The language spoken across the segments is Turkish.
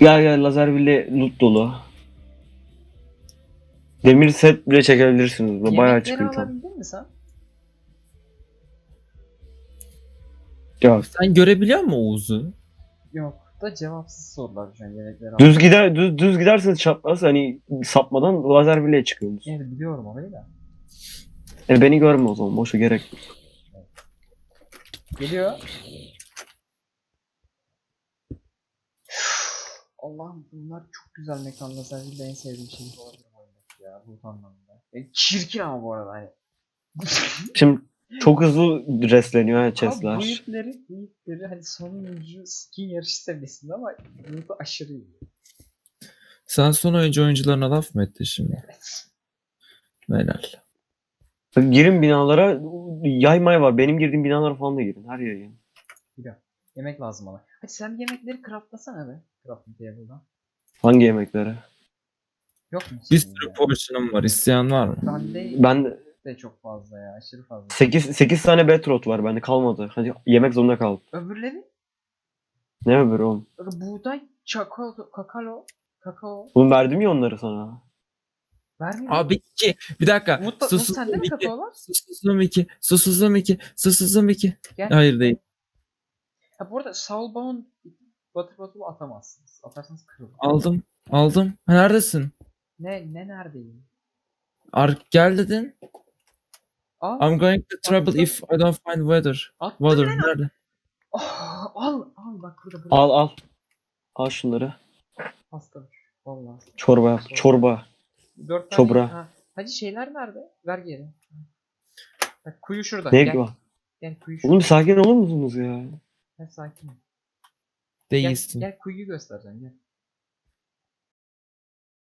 Ya ya lazer bile loot dolu. Demir set bile çekebilirsiniz. Bu bayağı Yemekleri çıkıyor tam. alabildin mi sen? Yok. Sen görebiliyor musun Oğuz'u? Yok da cevapsız sorular şu an yemekleri Düz gider düz, düz giderseniz çapraz hani sapmadan lazer bile çıkıyorsunuz. Yani biliyorum orayı da. E beni görme o zaman boşa gerek. yok. Geliyor. Allah'ım bunlar çok güzel mekanlar. Sen de en sevdiğim şey olabilir ya bu anlamda. E, çirkin ama bu arada hani. Şimdi çok hızlı restleniyor ha Ama chestler. bu ipleri, bu ipleri hani sonuncu skin yarışı seviyesinde ama burada aşırı iyi. Sen son oyuncu oyuncularına laf mı ettin şimdi? Evet. Helal. Girin binalara yaymay var. Benim girdiğim binalara falan da girin. Her yere girin. Yemek lazım bana. Hadi sen yemekleri craftlasana be. Crafting table'dan. Hangi yemeklere? Yok mu? Bir sürü portion'um var. İsteyen var mı? Bende Ben de çok fazla ya. Aşırı fazla. 8 8 tane betrot var bende kalmadı. Hadi yemek zorunda kaldım. Öbürleri Ne öbür oğlum? buğday, çakao, kakao, kakao. Bunu verdim ya onları sana. Vermiyor. Abi iki. Bir dakika. Umut Susuzum sende mi iki. kakao var? Susuzum iki. Susuzum iki. Susuzum iki. Gel. Hayır değil. Ha bu arada Soulbound Water Bottle'ı atamazsınız. Atarsanız kırılır. Aldım. Aldım. Ha, Neredesin? Ne ne neredeyim? Ar gel dedin. Al. I'm going to trouble if I don't find water. At. Water nerede? Oh, al al bak burada burada. Al al. Al şunları. Hasta. Vallahi. Çorba yap. Çorba. Dört tane. Çobra. Ha. Hadi şeyler nerede? Ver geri. Bak kuyu şurada. Ne gel. Gel kuyu şurada. Oğlum sakin olur musunuz ya? Gel sakin. ol. Gel, Değilsin. gel kuyuyu göstereceğim gel.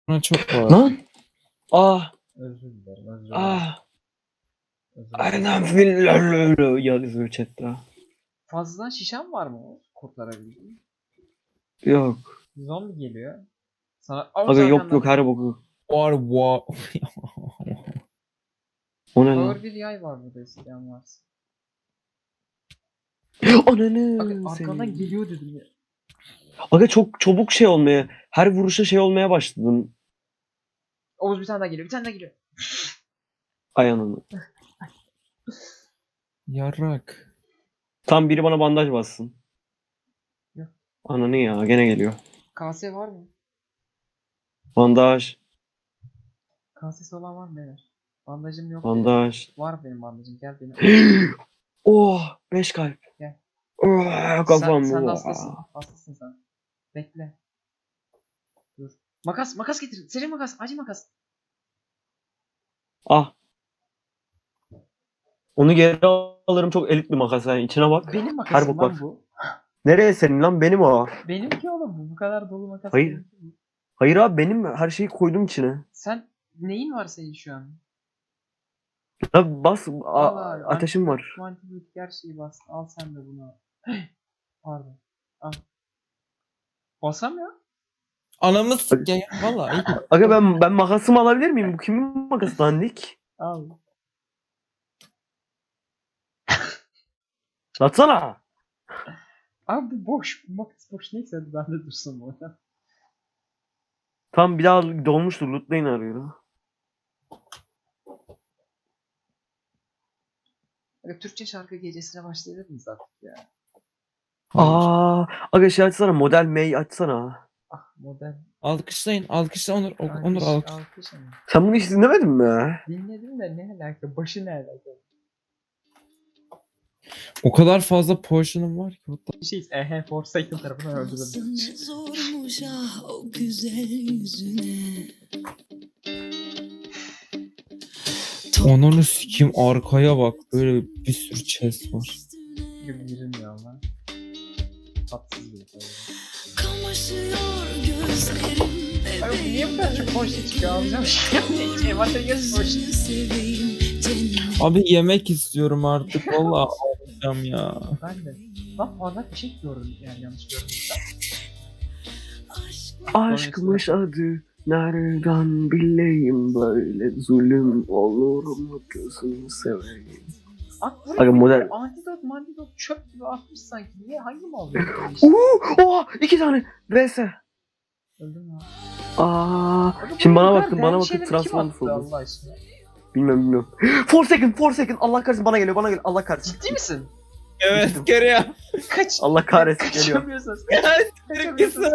Buna çok var. Lan. Ah. Özür dilerim özür dilerim. Ah. Özür dilerim. Aynen filan yazıyor chatte. Fazladan şişen var mı o kurtlara bildiğin? Yok. Zombi geliyor. Sana Aga yok yok her boku. Var var. O ne Ağır lan? bir yay var burada isteyen varsa. Ananı Bak arkandan senin. geliyor dedim ya. Aga çok çabuk şey olmaya, her vuruşa şey olmaya başladın. Oğuz bir tane daha geliyor. Bir tane daha geliyor. Ay ananı. Yarrak. Tam biri bana bandaj bassın. Yok. Ananı ya gene geliyor. Kase var mı? Bandaj, Kasesi olan var mı beyler? Bandajım yok. bandaj. Var benim bandajım. Gel benim. oh, 5 kalp. Gel. Oh, kafam. sen, sen de hastasın. Hastasın sen. Bekle. Dur. Makas, makas getir. Seri makas, acı makas. Ah. Onu geri alırım çok elit bir makas yani içine bak. Benim makasım bok lan var. bu. Nereye senin lan benim o. Benimki oğlum bu. Bu kadar dolu makas. Hayır. benimki. Hayır abi benim her şeyi koydum içine. Sen neyin var senin şu an? Ya bas a- Vallahi ateşim var. Antibiyotik her şeyi bas. Al sen de bunu. Pardon. Al. Basamıyor. Anamı s*** ya. Valla. iyi. Aga ben ben makasımı alabilir miyim? Bu kimin makası dandik? Al. Satsana. Abi bu boş. Bu makas boş. Neyse hadi bende dursun bu. Tam bir daha dolmuştur. Lootlayın arıyor. Türkçe şarkı gecesine başlayabilir miyiz artık ya? Aa, aga şey açsana. Model May açsana. Ah model. Alkışlayın. Alkışla Onur. O- Alkış, Onur alkış. alkış ama. Sen bunu hiç dinlemedin mi? Dinledim de ne alaka? Başı ne alaka? O kadar fazla portion'um var ki. what the- Bir şey ehe Forsaken tarafından öldürüldü. Nasıl zormuş ah o güzel yüzüne. Ananı sikeyim arkaya bak. Böyle bir sürü chest var. Gibi girilmiyor ama. Tatsız bir şey. Kamaşıyor gözlerim Ay niye bu kadar çok boş çıkıyor alacağım şey. Envantere göz boş. seveyim cennet. Abi yemek istiyorum artık. Valla alacağım ya. Ben de. Lan parlak bir şey gördüm yani yanlış görmüyorsam. Aşk Aşkmış adı. Nereden bileyim böyle zulüm olur mu gözünü seveyim. Bir model- Antidot mantidot çöp gibi atmış sanki. Niye hangi mal böyle? Uuu! Oha! iki tane! VS! Öldüm ya. Aa, şimdi bana bakın bana bakın Transformers oldu. Bilmiyorum bilmiyorum. 4 second 4 second Allah kahretsin bana geliyor bana geliyor Allah kahretsin. Ciddi misin? Evet geliyor. Kaç. Allah kahretsin geliyor. Kaçamıyorsanız. Kaçamıyorsun. Kaçamıyorsanız.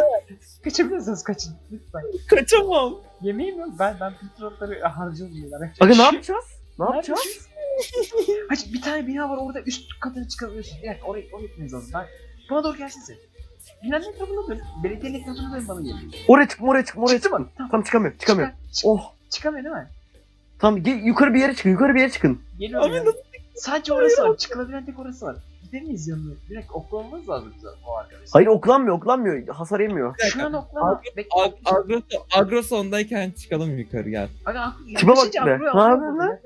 Kaçamıyorsanız kaçın. Lütfen. Kaçamam. Yemeğim yok. Ben ben petrolleri harcadım. beyler. Aga ne yapacağız? Ne yapacağız? Hacı bir tane bina var orada üst katına çıkamıyorsun. Evet oraya oraya gitmemiz lazım. Ben bana doğru gelsene. Binanın etrafına dön. Belediyenin etrafına dön bana geliyor. Oraya çık oraya çık oraya çık. Tamam. Tamam çıkamıyor çıkamıyor. Çıkar, çık- Oh Çıkamıyor değil mi? tamam gel, yukarı bir yere çıkın yukarı bir yere çıkın. Geliyorum Abi yani. Sadece orası var. Çıkılabilen tek orası var. Gidemeyiz yanına. Direkt oklamamız lazım bize o arkadaş. Hayır oklanmıyor oklanmıyor hasar yemiyor. Şu an oklama. Bekle. Ag agro, agro sondayken çıkalım yukarı gel. Aga aklı Tipe bak be. Ne yapıyor yapıyorsun lan?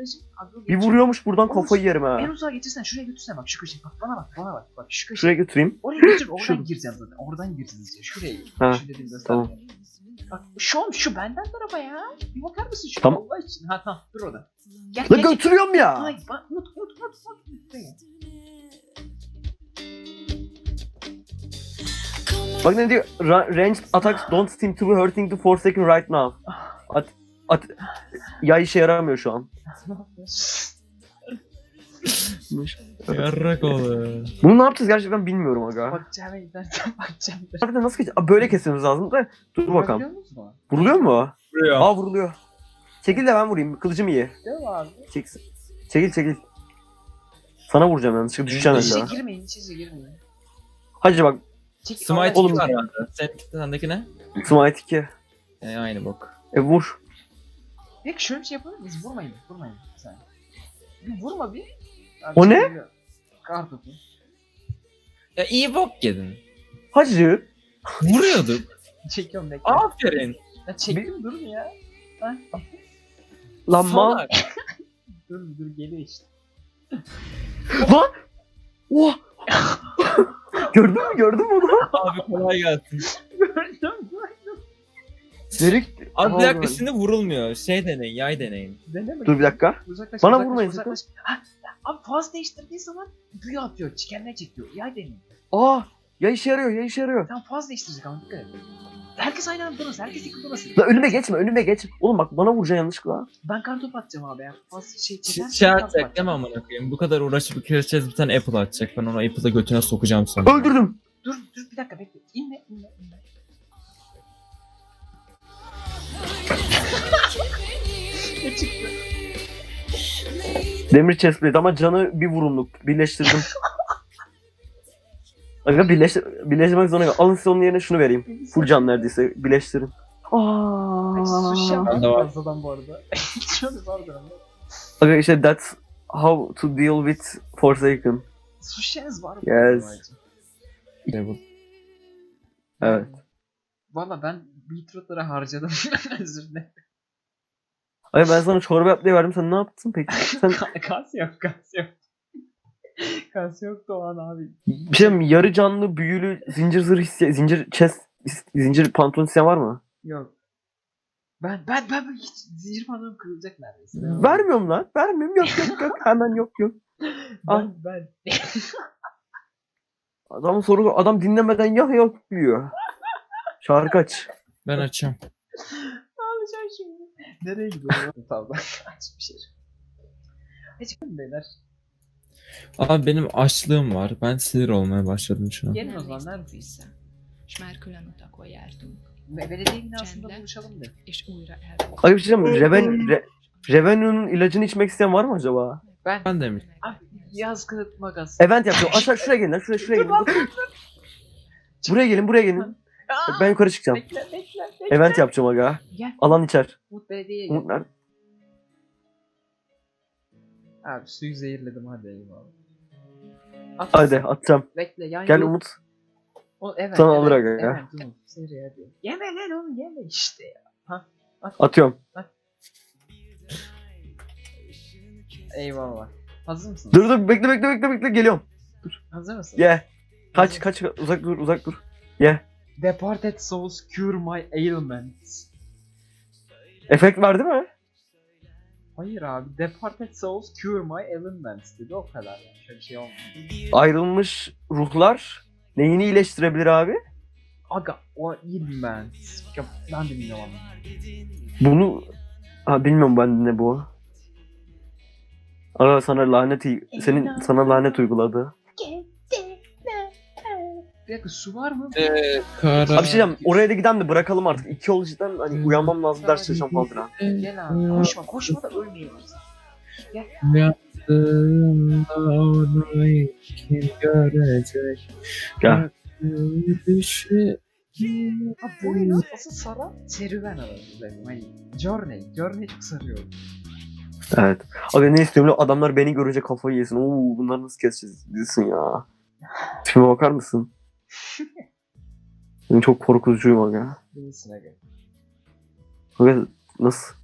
Bir vuruyormuş buradan kafayı yerim En ha. uzağa getirsen şuraya götürsene bak şu köşeye bak bana bak bana bak bak şu köşeye. Şuraya götüreyim. Oraya götür oradan gireceğim zaten oradan gireceğiz ya şuraya. Ha, Şu dediğim göster. tamam. Bak şu an şu benden tarafa ya. Bir bakar mısın şu Tamam. Allah için. Ha tamam dur orada. Gel Lan gel. götürüyorum ya. Hayır bak unut unut unut. Buraya. Bak ne diyor? Ra- ranged attacks don't seem to be hurting the 4 second right now. At, at, ya işe yaramıyor şu an. Yarrak olur. Bunu ne yapacağız gerçekten bilmiyorum aga. Bakacağım internetten bakacağım. Harbiden nasıl geç? Aa, Böyle kesmemiz lazım da. Dur bakalım. Vurabiliyor musun? Vuruluyor mu? Buraya. Aa vuruluyor. Çekil de ben vurayım. Kılıcım iyi. Değil mi abi? Çek, çekil çekil. Sana vuracağım yanlışlıkla düşeceğim İçe aşağı. girmeyin içe girmeyin. Hacı bak Çek, Smite Oğlum. var bende. Sen sendeki ne? Smite 2. E, aynı bok. E vur. Peki şöyle bir şey yapalım biz vurmayın vurmayın sen. Bir vurma bir. Abi, O şey ne? geliyor. Kartopu. Ya iyi bok yedin. Hacı. Vuruyorduk. Çekiyorum bekle. Aferin. Ya çektim dur bir ya. Lan mal. Salak. Dur dur geliyor işte. Lan. Oha. gördün mü gördün mü onu? Abi kolay gelsin. Gördüm. Derik. Abi bir dakika şimdi vurulmuyor. Şey deneyin, yay deneyin. Deneme. Dur bir dakika. Uzaklaş, Bana uzaklaş, vurmayın uzaklaş. Ha, abi faz değiştirdiği zaman büyü atıyor. Kendine çekiyor. Ya deneyin. Aa. Ya işe yarıyor ya işe yarıyor. Tamam faz değiştirecek ama dikkat et. Herkes aynı anda durmasın. Herkes yıkıl durmasın. Lan önüme geçme önüme geç. Oğlum bak bana vuracaksın yanlışlıkla. Ben kartop atacağım abi ya. Faz şey çekersen Şey atacak değil mi amına koyayım? Bu kadar uğraşıp kireceğiz bir tane apple atacak. Ben onu apple'ı götüne sokacağım sonra. Öldürdüm. Dur dur bir dakika bekle. İnme inme inme. ne çıktı? Demir chestplate ama canı bir vurumluk. Birleştirdim. Aga birleş, birleştirmek zorunda. Alın size onun yerine şunu vereyim. Full can neredeyse. Birleştirin. Ay, sushi Aa. yapmak Bende var. fazladan bu arada. Şöyle vardır ama. Aga işte that's how to deal with Forsaken. Sushi'niz var mı? Yes. İşte bu. Evet. Valla ben beetrootları harcadım. Özür dilerim. Ay ben sana çorba yap diye verdim. Sen ne yaptın peki? Sen Kas yok kas yok. kas yok Doğan abi. bir şey mi? Yarı canlı, büyülü, zincir zırh isteyen, zincir chest, zincir pantolon isteyen var mı? Yok. Ben ben ben, hiç zincir pantolonum kırılacak neredeyse. Vermiyorum lan. Vermiyorum. Yok yok yok. Hemen yok yok. Ben ben. Adamın soru adam dinlemeden ya yok diyor. Şarkı aç. Ben açacağım. ne yapacağım şimdi? Nereye gidiyorum? tamam aç bir şey. Açın beyler. Abi benim açlığım var. Ben sinir olmaya başladım şu an. Gelin o zaman néztünk nerede? vissza, és már külön utakon jártunk, Be- Belediye binasında buluşalım da. és újra elbújtunk. Ay bir şey diyeceğim. Reven, Re, Revenue'nun ilacını içmek isteyen var mı acaba? Ben Ben demiş. Abi, yaz kılık makas. Event yapacağım. Aşağı şuraya gelin lan. Şuraya şuraya gelin. buraya gelin buraya gelin. Aa, Ben yukarı çıkacağım. Bekle bekle bekle. Event yapacağım aga. Gel. Alan içer. Umut Belediye'ye gel. Umut nerede? Abi suyu zehirledim hadi eyvallah. At. Hadi atacağım. Bekle yan Gel yol- Umut. O, evet, Sana evet, alır aga Evet, ya. Umut. Seri hadi. Yeme lan onu yeme işte ya. Atıyorum. Eyvallah. Hazır mısın? Dur dur bekle bekle bekle bekle geliyorum. Hazır mısın? Ye. Kaç kaç uzak dur uzak dur. Ye. Departed souls cure my ailments. Efekt verdi mi? Hayır abi. Departed souls cure my ailments dedi o kadar yani. Şöyle şey olmadı. Ayrılmış ruhlar neyini iyileştirebilir abi? Aga O ben. Ya, ben de bilmiyorum. Bunu ha, bilmiyorum ben ne bu. Aga sana lanet senin sana lanet uyguladı. Bir dakika su var mı? Ee, kara. Abi şey diyeceğim oraya da giden de bırakalım artık. İki oldu cidden hani uyanmam lazım ders çalışacağım falan filan. Gel abi. Koşma koşma da onu kim görecek? Gel. Düşü. Ha bu oyun asıl saran serüven alanı. Hani Journey. Journey çok sarıyor. Evet. Aga ne istiyorum adamlar beni görünce kafayı yesin. Oo bunları nasıl keseceğiz diyorsun ya. Tipime bakar mısın? Ben çok korkutucuyum aga. Değilsin aga. Aga nasıl?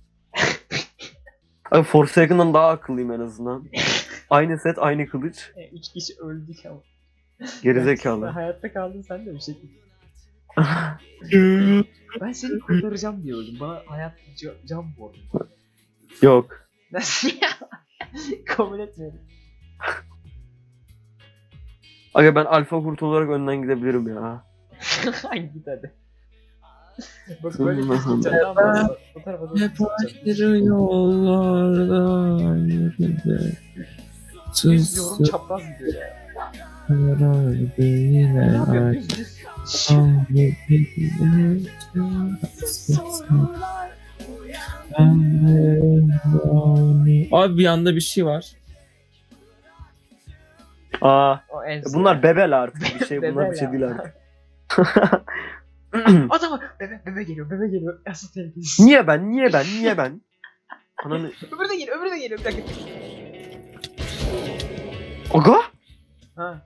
Aga Forsaken'dan daha akıllıyım en azından. Aynı set, aynı kılıç. E, üç kişi öldük ama. Gerizekalı. Hayatta kaldın sen de bir şekilde. Ben seni kurtaracağım diye öldüm. Bana hayat ca- can borcu. Yok. Nasıl ya? Kabul etmiyorum. Aga ben alfa kurt olarak önden gidebilirim ya. Git hadi. Bak böyle keskin candan bastı. Bu tarafa doğru Hep keskin ayrı yollarda yürüdü. Düz yorum Sus çapraz gidiyor ya. karardı Ne yine yapıyorsun ay. düz düz? Hangi birine Abi bir anda bir şey var. Aa, O en bunlar bebel artık bir şey. Bunlar bir şey Bebel değil ya. artık. Adamı bebe bebe geliyor bebe geliyor. Asıl tehlikesi. niye ben? Niye ben? Niye ben? Ananı... Öbürü de geliyor öbürü de geliyor bir dakika. Aga? Ha.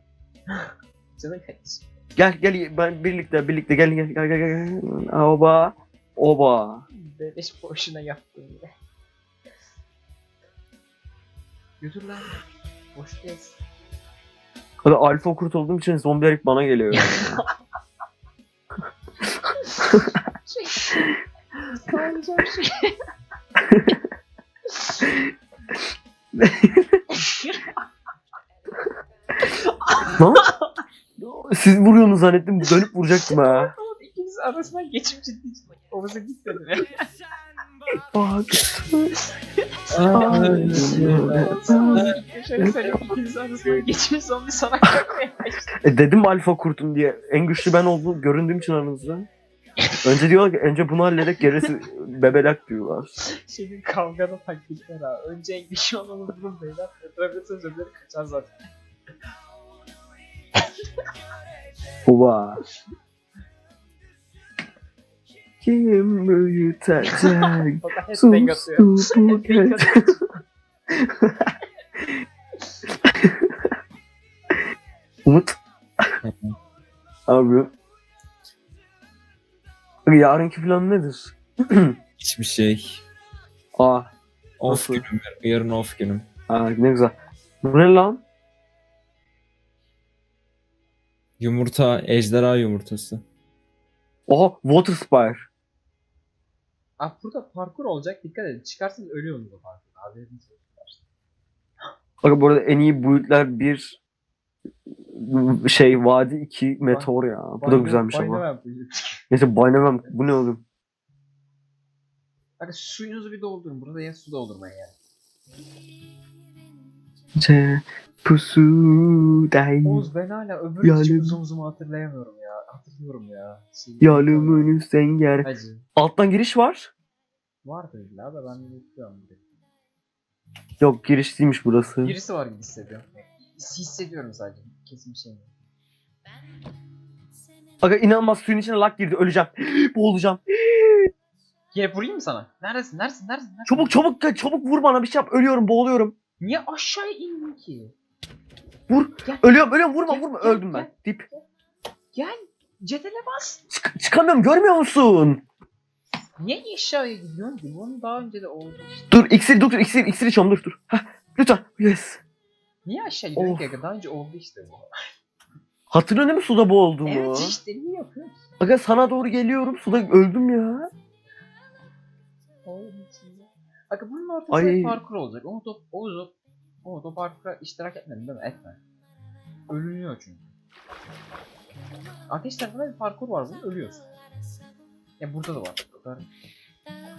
Canım kardeşim. Gel gel ben birlikte birlikte gel gel gel gel gel. Oba. Oba. Beleş boşuna yaptım yine. Götür lan. Boş gez. Hadi alfa kurt olduğum için zombiler bana geliyor. ya. Kalacağım şey. Lan? Siz vuruyorsunuz zannettim dönüp vuracaktım ha. Oğlum ikimiz arasından geçim ciddi ciddi. Omuza gitmedi mi? Zombi sana kalkmaya. E dedim alfa kurtum diye. En güçlü ben olduğum göründüğüm için aranızda. Önce diyorlar ki önce bunu halledek gerisi bebelak diyorlar. Senin kavgada taktikler ha. Önce en güçlü olanı bulun beyler. Etrafı sözleri kaçar zaten. Oba. Kim büyütecek? O da hep Sus denk atıyor. bu gece. Umut. Abi. Yarınki plan nedir? Hiçbir şey. Aa, Off Nasıl? günüm. Yarın off günüm. aa ne güzel. Bu ne lan? Yumurta, ejderha yumurtası. Oha, Water Spire. Ah burada parkur olacak dikkat edin. Çıkarsanız ölüyorsunuz o parkurda. Haberiniz olsun. Bak bu arada en iyi boyutlar bir şey vadi 2 meteor ya. Bu da güzelmiş ama. Bayılamam. Neyse bayramam. Bu ne oğlum? Bak suyunuzu bir doldurun. Burada ya su doldurmayın yani. Ce pusu day. Oğuz ben hala öbür Yani- hiç uzun uzun hatırlayamıyorum ya. Hatırlıyorum ya. Yalımın üstünger. Hacı. Alttan giriş var. Vardır illa da ben de. Yok giriş değilmiş burası. Birisi var gibi hissediyorum. Hissediyorum sadece. Kesin bir şey mi? Aga inanılmaz suyun içine lak girdi. Öleceğim. Boğulacağım. Gelip vurayım mı sana? Neredesin? Neredesin? Neredesin? neredesin? Çabuk çabuk çabuk vur bana bir şey yap. Ölüyorum boğuluyorum. Niye aşağıya indin ki? Vur. Gel. Ölüyorum ölüyorum vurma Gel, vurma. gel, Öldüm ben. Dip. Gel. Cetele bas. Çık- çıkamıyorum görmüyor musun? Niye aşağıya gidiyorsun ki? Bunun daha önce de oldu işte. Dur iksir dur dur iksir iksir içiyorum dur dur. Heh, lütfen. Yes. Niye aşağı gidiyorsun ki? Daha önce oldu işte bu. Hatırlıyor musun suda boğulduğumu? Evet işte niye yapıyorsun? Aga sana doğru geliyorum suda öldüm ya. İçinde. Bak bunun ortasında Ay. parkur olacak. Umut o, Oğuz o, Umut o parkura iştirak etmedin değil mi? Etme. Ölünüyor çünkü. Ateş tarafında bir parkur var bunun ölüyorsun. Ya burada da var. Bu kadar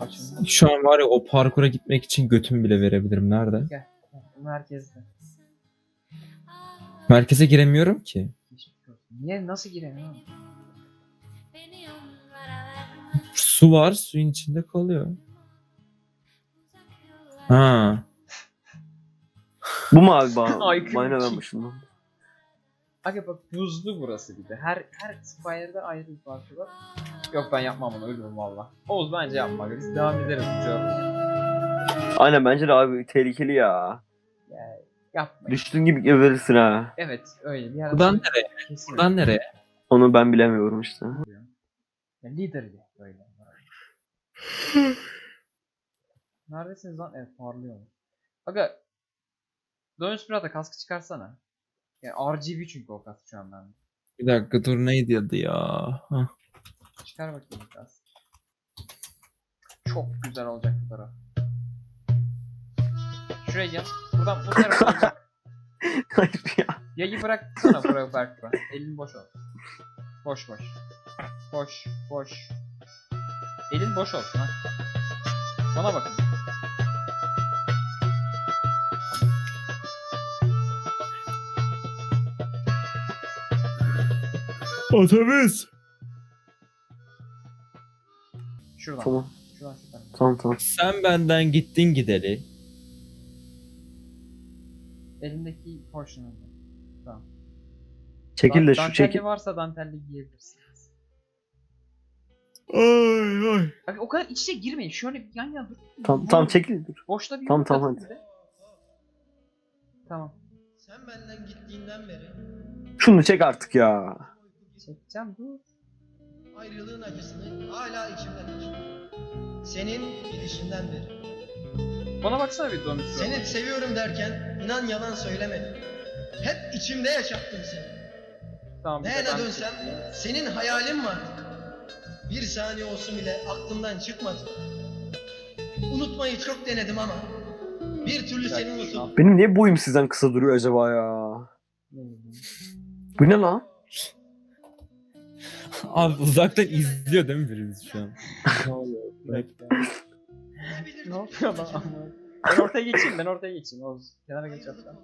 açılmaz. Şu an var ya o parkura gitmek için götümü bile verebilirim. Nerede? Merkezde. Merkeze giremiyorum ki. Niye nasıl giremiyor? Su var suyun içinde kalıyor. Ha. Bu mu abi Aynen başından. Aga bak buzlu burası bir de. Her her Spire'da ayrı bir parça var. Yok ben yapmam onu ölürüm valla. Oğuz bence yapma. Biz devam ederiz bu cevabı. Aynen bence de abi tehlikeli ya. Yani yapmayın. Düştüğün gibi geberirsin ha. Evet öyle bir yer. Buradan nereye? Kesin. Buradan nereye? Onu ben bilemiyorum işte. Ya lider ile böyle. Neredesiniz lan? Evet parlıyor. Aga Dön Spirat'a kaskı çıkarsana. Yani RGB çünkü o kask şu an bende. Bir dakika dur neydi adı ya? Hah. Çıkar bakayım bir kask. Çok güzel olacak bu taraf. Şuraya gel. Buradan bu tarafa olacak. Hayır ya. Yayı bıraksana buraya bırak bırak. Elin boş ol. Boş boş. Boş boş. Elin boş olsun ha. Bana bakın. Otobüs. Şuradan. Tamam. Şuradan şuradan. Tamam tamam. Sen benden gittin gideli. Elindeki portion'ı. Tamam. Çekil de şu dantelli çekil. varsa dantelli giyebilirsiniz. Ay ay. Abi o kadar iç içe girmeyin. Şöyle bir yan yana dur. Tamam tamam çekil dur. Boşta bir Tamam, tamam, hadi. de. Tamam. Sen benden gittiğinden beri Şunu çek artık ya. Çekeceğim dur. ayrılığın acısını hala içimde taşıyorum. Senin gidişinden beri. Bana baksana bir dönüş. Seni seviyorum derken inan yalan söylemedim. Hep içimde yaşattım seni. Tamam. bir de Nerede ben dönsem çekeyim. senin hayalin vardı. Bir saniye olsun bile aklımdan çıkmadı. Unutmayı çok denedim ama bir türlü seni al. Benim niye boyum sizden kısa duruyor acaba ya? Bu ne lan? Abi uzaktan izliyor değil mi birimiz şu an? ne oluyor? Ne yapıyor lan? ben ortaya geçeyim ben ortaya geçeyim. Oğuz. Kenara geç hatta.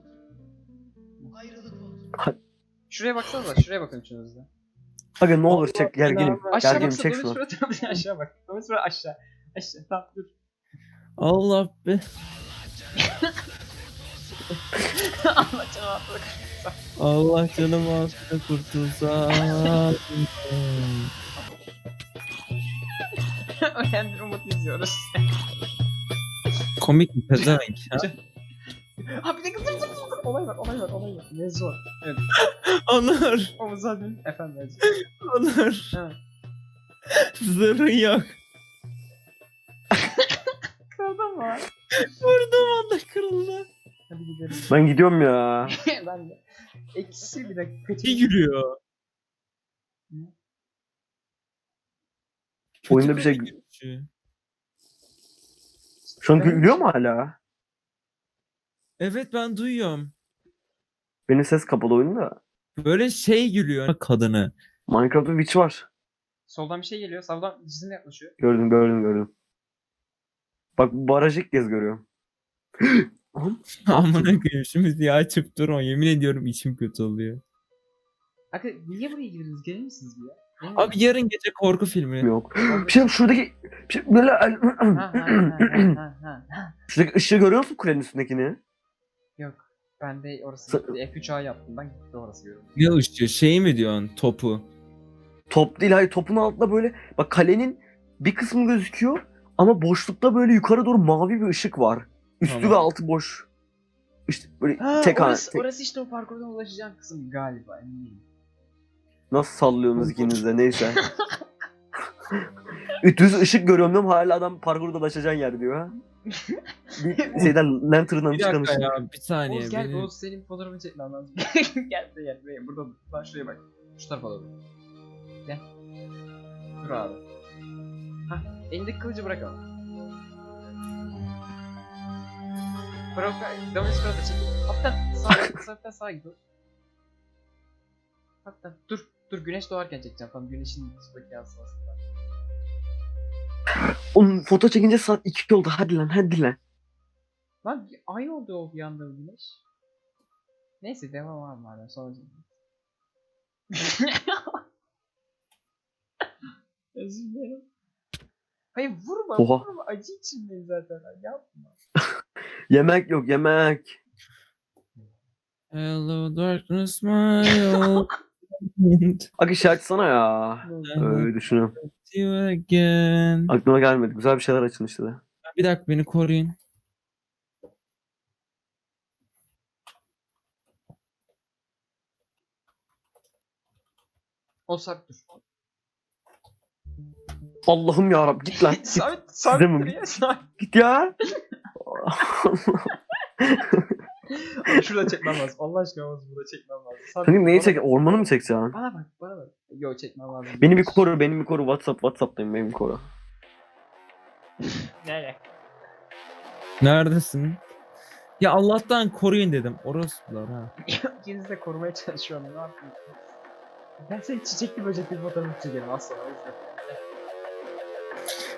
Şuraya baksanıza şuraya bakın üçünüz de. Aga ne olur çek gerginim. Aşağı Gerginim çek şunu. Aşağı bak. Dönüş Spirat aşağı. Aşağı tamam dur. Allah be. Allah atla. Allah canımı affet kurtulsa. Önemli Umut izliyoruz. Komik bir pezevenk. ha? Ha bir dakika dur dur dur. dur. Olay var olay var olay var. Ne zor. Evet. Onur. Omuz hadi. Efendim Ezgi. Onur. Ha. Zırhın yok. Kırıldı mı? Vurdum anda kırıldı. Hadi gidelim. Ben gidiyorum ya. ben de. Eksi bir dakika. Kaçın. İyi gülüyor. Oyunda bir şey- Kötü. Şu an gülüyor mu hala? Evet ben duyuyorum. Benim ses kapalı oyunda. Böyle şey gülüyor kadını. Minecraft'ta Witch var. Soldan bir şey geliyor. Sağdan dizine yaklaşıyor. Gördüm gördüm gördüm. Bak barajı ilk kez görüyorum. Amına koyayım şu müziği açıp durma. Yemin ediyorum içim kötü oluyor. Aga niye buraya girdiniz? Gelir misiniz bir ya? Gelin Abi yarın gece korku filmi. Yok. Bir şey şuradaki bir şey, böyle Ha ha ha ha ha ha. şuradaki ışığı görüyor musun kulenin üstündekini? Yok. Ben de orası Sa- gitti. F3A yaptım ben gitti orası görüyorum. Ne ışığı? Şey mi diyorsun? Topu. Top değil hayır topun altında böyle bak kalenin bir kısmı gözüküyor ama boşlukta böyle yukarı doğru mavi bir ışık var. Üstü Tamam. ve altı boş. İşte böyle Ha, tek hane. orası, tek- orası işte o parkurdan ulaşacağın kısım galiba emin değilim. Nasıl sallıyorsunuz ikiniz de neyse. Düz ışık görüyorum diyorum hala adam parkurda ulaşacağın yer diyor ha. Bir şeyden lantern'dan Bir çıkan dakika ışık. ya bir saniye. Oğuz gel beni- Oğuz senin fotoğrafını çekmem lazım. gel buraya gel buraya. Burada dur. Lan şuraya bak. Şu tarafa doğru. Gel. Dur abi. Hah elindeki kılıcı bırak ama. Devam et şurada çek. Hafiften sağa, hafiften sağa gidiyor. Hafiften dur. Dur güneş doğarken çekeceğim. Tamam güneşin dışındaki yansımasını. Oğlum foto çekince saat 2 oldu. Hadi lan hadi lan. Lan ay oldu o bir anda bu güneş. Neyse devam var madem sonra. Özür dilerim. Hayır vurma Oha. vurma acı içindeyim zaten yapma. Yemek yok yemek. Hello darkness my old friend. Aga şarkı sana ya. Öyle düşünüyorum. See you again. Aklıma gelmedi. Güzel bir şeyler açılmıştı da. Bir dakika beni koruyun. O sak dur. Allah'ım ya Rab git lan. Git, Sabit sabit Size mi? dur ya sabit. git ya. Şurada çekmem lazım. Allah aşkına Oğuz burada çekmem lazım. Kanka neyi bana- çek? Ormanı mı çekeceksin? Bana bak bana bak. Yo çekmem lazım. Beni bir koru, beni bir koru. WhatsApp, WhatsApp'tayım beni bir koru. Nereye? Neredesin? Ya Allah'tan koruyun dedim. Orospular ha. İkinizi de korumaya çalışıyorum. Ne yapayım? Ben senin çiçekli böcekli fotoğrafı çekerim aslında.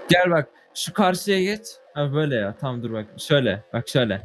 Gel bak şu karşıya geç. Ha böyle ya. Tamam dur bak. Şöyle. Bak şöyle.